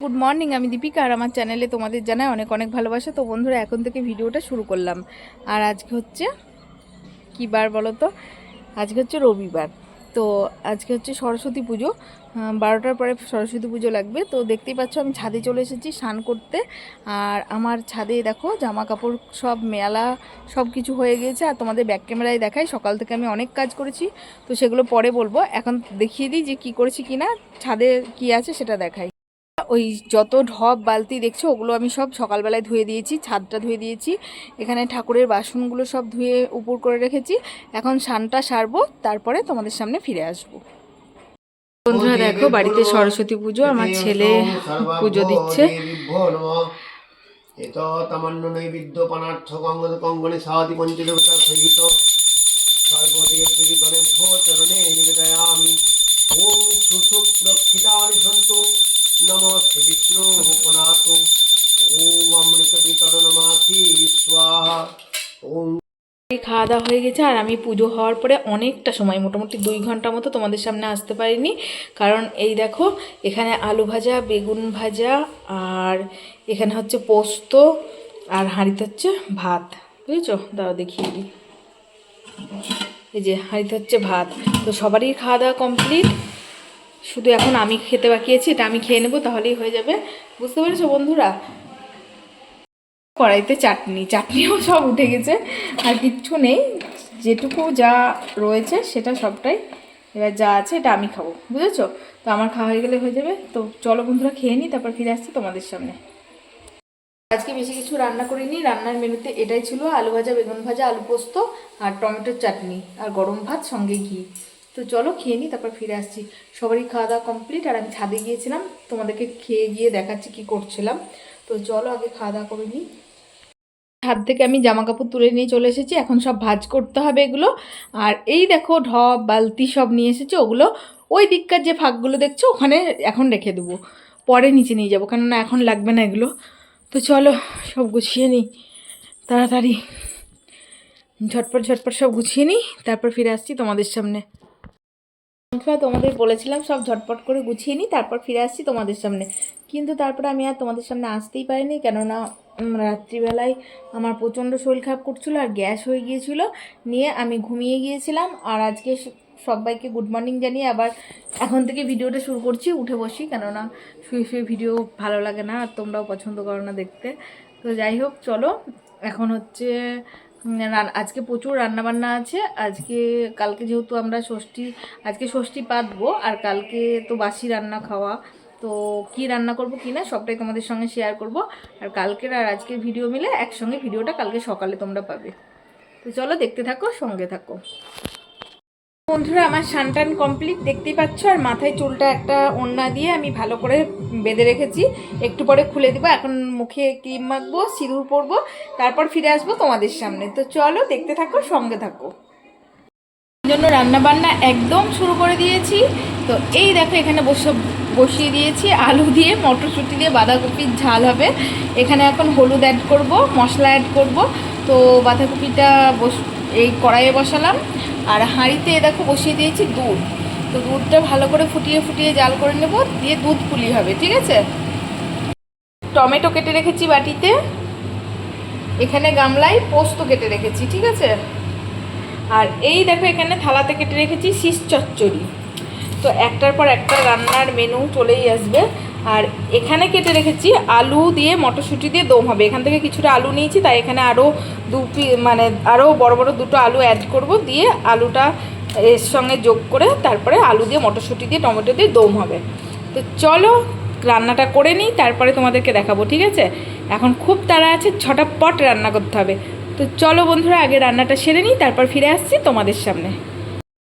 Good morning আমি দীপিকা, আর আমার চ্যানেলে তোমাদের জানাই অনেক অনেক ভালোবাসা। তো বন্ধুরা, এখন থেকে ভিডিওটা শুরু করলাম। আর আজকে হচ্ছে, কী বার বলো তো আজকে হচ্ছে রবিবার। তো আজকে হচ্ছে সরস্বতী পুজো। বারোটার পরে সরস্বতী পুজো লাগবে। তো দেখতেই পাচ্ছ, আমি ছাদে চলে এসেছি স্নান করতে। আর আমার ছাদে দেখো জামা কাপড় সব, মেলা সব কিছু হয়ে গিয়েছে। আর তোমাদের ব্যাক ক্যামেরায় দেখাই, সকাল থেকে আমি অনেক কাজ করেছি। তো সেগুলো পরে বলব। এখন দেখিয়ে দিই যে কি করেছি কি না ছাদে কি আছে সেটা দেখাই। ওই যত ঢপ বালতি দেখছ, ওগুলো আমি সব সকালবেলায় ধুয়ে দিয়েছি, ছাদটা ধুয়ে দিয়েছি। এখানে ঠাকুরের বাসনগুলো সব ধুয়ে উপর করে রেখেছি। এখন স্নানটা সারবো, তারপরে তোমাদের সামনে ফিরে আসব। বন্ধুরা দেখো, বাড়িতে সরস্বতী পুজো, আমার ছেলে পুজো দিচ্ছে। এত তামান্য নৈবিদ্য ওম খাওয়া দাওয়া হয়ে গেছে আর আমি পুজো হওয়ার পরে অনেকটা সময়, মোটামুটি দুই ঘণ্টা মতো তোমাদের সামনে আসতে পারিনি। কারণ এই দেখো, এখানে আলু ভাজা, বেগুন ভাজা আর এখানে হচ্ছে পোস্ত আর হাঁড়িতে হচ্ছে ভাত, বুঝেছ? দাঁড়াও দেখিয়ে দিই। এই যে হাঁড়িতে হচ্ছে ভাত, তো সবারই খাওয়া দাওয়া কমপ্লিট। শুধু এখন আমি খেতে বাকি আছি, এটা আমি খেয়ে নেব, তাহলেই হয়ে যাবে। বুঝতে পেরেছ বন্ধুরা? কড়াইতে চাটনি, চাটনিও সব উঠে গেছে, আর কিচ্ছু নেই। যেটুকু যা রয়েছে সেটা সবটাই। এবার যা আছে এটা আমি খাব, বুঝেছ? তো আমার খাওয়া হয়ে গেলে হয়ে যাবে। তো চলো বন্ধুরা খেয়ে নিই তারপর ফিরে আসছি তোমাদের সামনে। আজকে বেশি কিছু রান্না করিনি, রান্নার মেনুতে এটাই ছিল আলু ভাজা, বেগুন ভাজা, আলু পোস্ত আর টমেটোর চাটনি আর গরম ভাত, সঙ্গে ঘি। তো চলো খেয়ে নিই তারপর ফিরে আসছি। সবারই খাওয়া দাওয়া কমপ্লিট, আর আমি ছাদে গিয়েছিলাম। তোমাদেরকে খেয়ে গিয়ে দেখাচ্ছি কি করছিলাম। তো চলো আগে খাওয়া দাওয়া করে নিই ছাদ থেকে আমি জামা কাপড় তুলে নিয়ে চলে এসেছি। এখন সব ভাজ করতে হবে এগুলো। আর এই দেখো, ঢপ, বালতি সব নিয়ে এসেছি, ওগুলো ওই দিককার যে ফাঁকগুলো দেখছ, ওখানে এখন রেখে দেবো। পরে নিচে নিয়ে যাব, কেননা এখন লাগবে না এগুলো। তো চলো, সব গুছিয়ে নিই। তাড়াতাড়ি। ঝটপট ঝটপট সব গুছিয়ে নিই, তারপর ফিরে আসছি তোমাদের সামনে। তোমাদের বলেছিলাম সব ঝটপট করে গুছিয়ে নিই, তারপর ফিরে আসছি তোমাদের সামনে। কিন্তু তারপরে আমি আর তোমাদের সামনে আসতেই পারিনি, কেননা রাত্রিবেলায় আমার প্রচণ্ড শরীর খারাপ করছিল আর গ্যাস হয়ে গিয়েছিল। নিয়ে আমি ঘুমিয়ে গিয়েছিলাম আর আজকে সবাইকে গুড মর্নিং জানিয়ে আবার এখন থেকে ভিডিওটা শুরু করছি, উঠে বসি। কেননা শুয়ে শুয়ে ভিডিও ভালো লাগে না আর তোমরাও পছন্দ করো না দেখতে। তো যাই হোক, চলো। এখন হচ্ছে আজকে প্রচুর রান্নাবান্না আছে। আজকে, কালকে যেহেতু আমরা ষষ্ঠী, আজকে ষষ্ঠী পাতবো আর কালকে তো বাসি রান্না খাওয়া। তো কি রান্না করব, কি না, সবটাই তোমাদের সঙ্গে শেয়ার করব। আর কালকের আর আজকের ভিডিও মিলে একসঙ্গে ভিডিওটা কালকে সকালে তোমরা পাবে। তো চলো দেখতে থাকো, সঙ্গে থাকো। বন্ধুরা, আমার সানটান কমপ্লিট দেখতেই পাচ্ছ, আর মাথায় চুলটা একটা ওড়না দিয়ে আমি ভালো করে বেঁধে রেখেছি। একটু পরে খুলে দিব, এখন মুখে ক্রিম মাখবো, সিঁদুর পরবো, তারপর ফিরে আসব তোমাদের সামনে। তো চলো দেখতে থাকো, সঙ্গে থাকো। জন্য রান্না বান্না একদম শুরু করে দিয়েছি। তো এই দেখো, এখানে বসে বসিয়ে দিয়েছি, আলু দিয়ে, মটরশুঁটি দিয়ে, বাঁধাকপির ঝাল হবে। এখানে এখন হলুদ অ্যাড করব, মশলা অ্যাড করব। তো বাঁধাকপিটা বস, এই কড়াইয়ে বসালাম। আর হাঁড়িতে দেখো বসিয়ে দিয়েছি দুধ। তো দুধটা ভালো করে ফুটিয়ে ফুটিয়ে জাল করে নেব, দিয়ে দুধ পুলি হবে, ঠিক আছে? টমেটো কেটে রেখেছি বাটিতে। এখানে গামলায় পোস্ত কেটে রেখেছি, ঠিক আছে? আর এই দেখো এখানে থালাতে কেটে রেখেছি শীষ চচ্চড়ি। তো একটার পর একটা রান্নার মেনু চলেই আসবে। আর এখানে কেটে রেখেছি আলু দিয়ে মটরশুঁটি দিয়ে দম হবে। এখান থেকে কিছুটা আলু নিয়েছি, তাই এখানে আরও দু মানে আরও বড় বড় দুটো আলু অ্যাড করব দিয়ে আলুটা এর সঙ্গে যোগ করে তারপরে আলু দিয়ে মটরশুঁটি দিয়ে, টমেটো দিয়ে দম হবে। তো চলো রান্নাটা করে নিই, তারপরে তোমাদেরকে দেখাবো, ঠিক আছে? এখন খুব তাড়া আছে ছটা পট রান্না করতে হবে। তো চলো বন্ধুরা, আগে রান্নাটা সেরে নিই, তারপর ফিরে আসছি তোমাদের সামনে।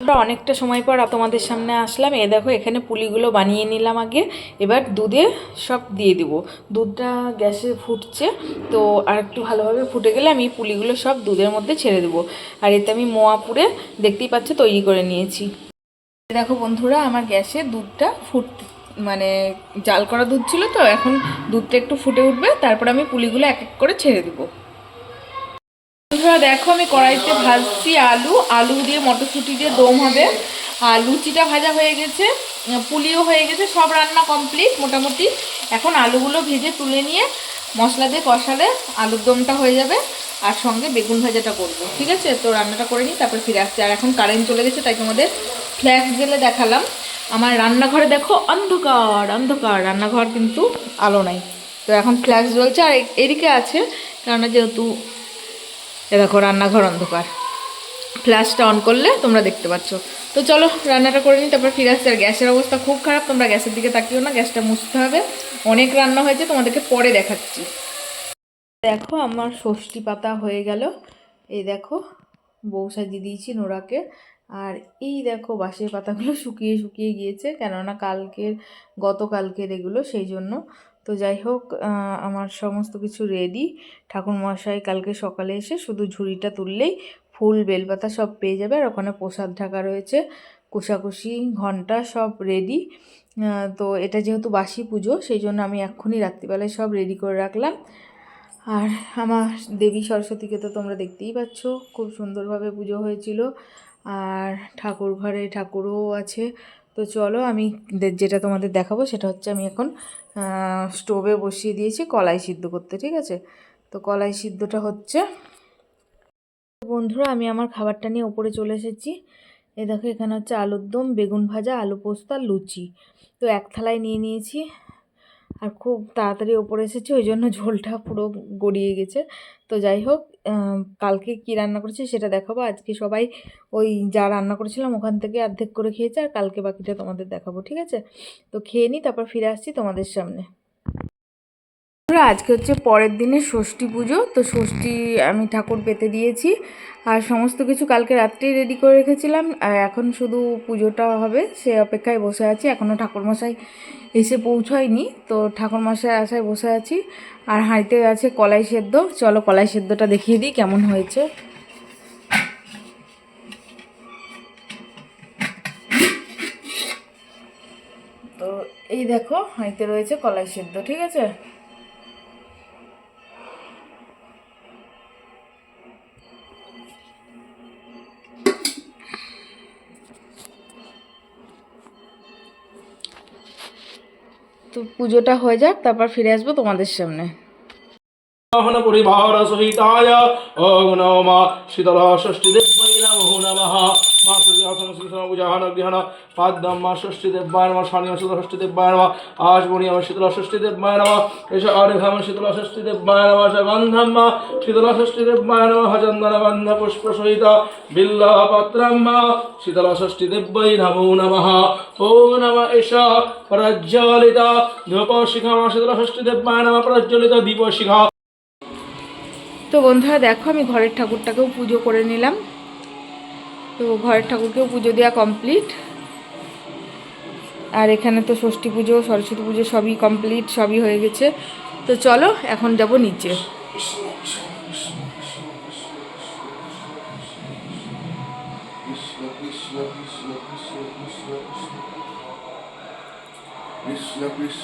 আমরা অনেকটা সময় পর তোমাদের সামনে আসলাম। এ দেখো, এখানে পুলিগুলো বানিয়ে নিলাম আগে। এবার দুধে সব দিয়ে দিব। দুধটা গ্যাসে ফুটছে, তো আর একটু ভালোভাবে ফুটে গেলে আমি পুলিগুলো সব দুধের মধ্যে ছেড়ে দেবো। আর এতে আমি মোয়া পুড়ে দেখতেই পাচ্ছ তৈরি করে নিয়েছি। দেখো বন্ধুরা, আমার গ্যাসে দুধটা ফুট মানে জাল করা দুধ ছিল তো, এখন দুধটা একটু ফুটে উঠবে। তারপর আমি পুলিগুলো এক এক করে ছেড়ে দেবো। বন্ধুরা, দেখো আমি কড়াইতে ভাজছি আলু। আলু দিয়ে মটরশুঁটি দিয়ে দম হবে। আর লুচিটা ভাজা হয়ে গেছে পুলিও হয়ে গেছে, সব রান্না কমপ্লিট মোটামুটি। এখন আলুগুলো ভেজে তুলে নিয়ে মশলা দিয়ে কষালে আলুর দমটা হয়ে যাবে। আর সঙ্গে বেগুন ভাজাটা করব, ঠিক আছে? তো রান্নাটা করে নিই, তারপর ফিরে আসছি। আর এখন কারেন্ট চলে গেছে, তাই তোমাদের ফ্ল্যাশ জেলে দেখালাম। আমার রান্নাঘরে দেখো অন্ধকার অন্ধকার। রান্নাঘর কিন্তু আলো নাই। তো এখন ফ্ল্যাশ জ্বলছে, আর এদিকে আছে, কেননা যেহেতু এ দেখো, রান্নাঘর অন্ধকার। ফ্ল্যাশটা অন করলে তোমরা দেখতে পাচ্ছ। তো চলো, রান্নাটা করে নিই তারপর ফিরে আসছি। আর গ্যাসের অবস্থা খুব খারাপ, তোমরা গ্যাসের দিকে তাকিও না, গ্যাসটা মুছতে হবে। অনেক রান্না হয়েছে, তোমাদেরকে পরে দেখাচ্ছি। দেখো, আমার ষষ্ঠী পাতা হয়ে গেল। এই দেখো, বউ সাজিয়ে দিয়েছি নোরাকে। আর এই দেখো, বাঁশের পাতাগুলো শুকিয়ে শুকিয়ে গিয়েছে, কেননা কালকের, গতকালকের এগুলো, সেই জন্য। তো যাই হোক আমার সমস্ত কিছু রেডি ঠাকুরমশাই কালকে সকালে এসে শুধু ঝুড়িটা তুললেই ফুল, বেলপাতা সব পেয়ে যাবে। আর ওখানে প্রসাদ ঢাকা রয়েছে, কোষাকুষি ঘণ্টা সব রেডি তো এটা যেহেতু বাসি পুজো, সেই জন্য আমি এক্ষুনি রাত্রিবেলায় সব রেডি করে রাখলাম। আর আমার দেবী সরস্বতীকে তো তোমরা দেখতেই পাচ্ছ, খুব সুন্দরভাবে পুজো হয়েছিল। আর ঠাকুর ঘরে ঠাকুরও আছে তো চলো আমি যেটা তোমাদের দেখাবো সেটা হচ্ছে আমি এখন স্টোভে বসিয়ে দিয়েছি কলাই সিদ্ধ করতে, ঠিক আছে? তো কলাই সিদ্ধটা হচ্ছে, বন্ধুরা আমি আমার খাবারটা নিয়ে ওপরে চলে এসেছি। এ দেখো এখানে হচ্ছে আলুর দম, বেগুন ভাজা, আলু পোস্ত আর লুচি। তো এক থালায় নিয়ে নিয়েছি। আর খুব তাড়াতাড়ি ওপরে এসেছি, ওই জন্য ঝোলটা পুরো গড়িয়ে গেছে। তো যাই হোক কালকে কি রান্না করেছি সেটা দেখাবো। আজকে সবাই ওই যা রান্না করেছিলাম ওখান থেকে অর্ধেক করে খেয়েছে, আর কালকে বাকিটা তোমাদের দেখাবো, ঠিক আছে? তো খেয়ে নিই, তারপর ফিরে আসছি তোমাদের সামনে। বন্ধুরা, আজকে হচ্ছে পরের দিনে ষষ্ঠী পুজো। তো ষষ্ঠী আমি ঠাকুর পেতে দিয়েছি। আর সমস্ত কিছু কালকে রাত্রেই রেডি করে রেখেছিলাম। আর এখন শুধু পুজোটা হবে সে অপেক্ষায় বসে আছি। এখনও ঠাকুরমশাই এসে পৌঁছায়নি তো ঠাকুরমশাই আশায় বসে আছি। আর হাঁড়িতে আছে কলাই সেদ্ধ। চলো কলাই সেদ্ধটা দেখিয়ে দিই কেমন হয়েছে। তো এই দেখো হাঁড়িতে রয়েছে কলাই সেদ্ধ ঠিক আছে? পুজোটা হয়ে যাক তারপর ফিরে আসব তোমাদের সামনে। মোহন পরিভার সহিতায় ওম নম শীতল ষষ্ঠী দেব্যৈ নমো নমঃ মা সূর্যাসন শ্রীষণ পূজাহন গৃহণ পাদ্যম মা ষষ্ঠী দেব্যায় নম শনি শীতল ষষ্ঠী দেব্যায় নম আশমণি আমার শীতল ষষ্ঠী দেব্যায় নম এস শীতল ষষ্ঠী নম মা শীতল ষষ্ঠী নম বন্ধ পুষ্প সহিত পত্রম মা শীতল ষষ্ঠী নমো নমঃ নম প্রজ্জ্বলিত ধূপ শিখা শীতল ষষ্ঠী নম প্রজ্জ্বলিত দীপ শিখা তো বন্ধুরা দেখো, আমি ঘরের ঠাকুরটাকেও পুজো করে নিলাম। তো ঘরের ঠাকুরকেও পুজো দেওয়া কমপ্লিট আর এখানে তো ষষ্ঠী পুজো, সরস্বতী পুজো সবই কমপ্লিট সবই হয়ে গেছে। তো চলো, এখন যাব নিচে।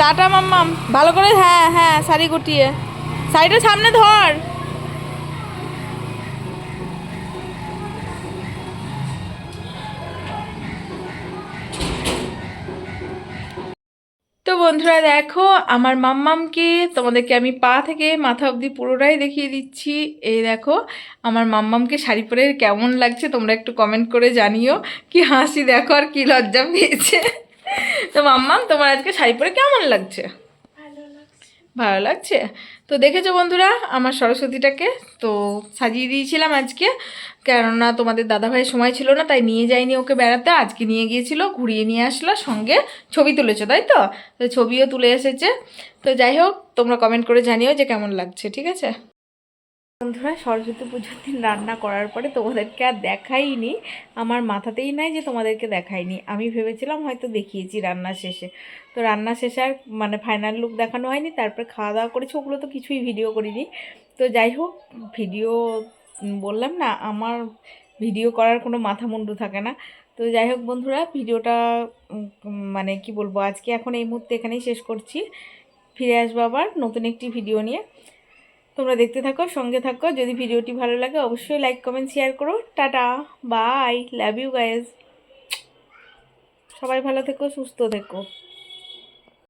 টাটা মাম্মাম। ভালো করে হ্যাঁ হ্যাঁ শাড়ি গুটিয়ে। শাড়িটা সামনে ধর। তো বন্ধুরা, দেখো, আমার মাম্মামকে তোমাদেরকে আমি পা থেকে মাথা অবধি পুরোটাই দেখিয়ে দিচ্ছি। এই দেখো, আমার মাম্মামকে শাড়ি পরে কেমন লাগছে তোমরা একটু কমেন্ট করে জানিও। কি হাসি, দেখো আর কি লজ্জা পেয়েছে। তো মাম্মাম তোমার আজকে শাড়ি পরে কেমন লাগছে? ভালো লাগছে। তো দেখেছ বন্ধুরা আমার সরস্বতীটাকে তো সাজিয়ে দিয়েছিলাম আজকে। কেননা তোমাদের দাদাভাইয়ের সময় ছিল না তাই নিয়ে যায়নি ওকে বেড়াতে। আজকে নিয়ে গিয়েছিল ঘুরিয়ে নিয়ে আসলো সঙ্গে ছবি তুলেছো তাই তো? তো ছবিও তুলে এসেছে। তো যাই হোক তোমরা কমেন্ট করে জানিও যে কেমন লাগছে ঠিক আছে? বন্ধুরা, সরস্বতী পুজোর দিন রান্না করার পরে তোমাদেরকে আর দেখাইনি। আমার মাথাতেই নাই যে তোমাদেরকে দেখাইনি। আমি ভেবেছিলাম হয়তো দেখিয়েছি রান্না শেষে। তো রান্না শেষে আর মানে ফাইনাল লুক দেখানো হয়নি, তারপর খাওয়া দাওয়া করেছি, ওগুলো তো কিছুই ভিডিও করিনি। তো যাই হোক ভিডিও বললাম না, আমার ভিডিও করার কোনো মাথা মুন্ডু থাকে না। তো যাই হোক বন্ধুরা ভিডিওটা মানে কি বলব, আজকে এখন এই মুহূর্তে এখানেই শেষ করছি। ফিরে আসব আবার নতুন একটি ভিডিও নিয়ে। তোমরা দেখতে থাকো, সঙ্গে থাকো। যদি ভিডিওটি ভালো লাগে, অবশ্যই লাইক কমেন্ট শেয়ার করো। Tata bye love you guys সবাই ভালো থেকো, সুস্থ থেকো।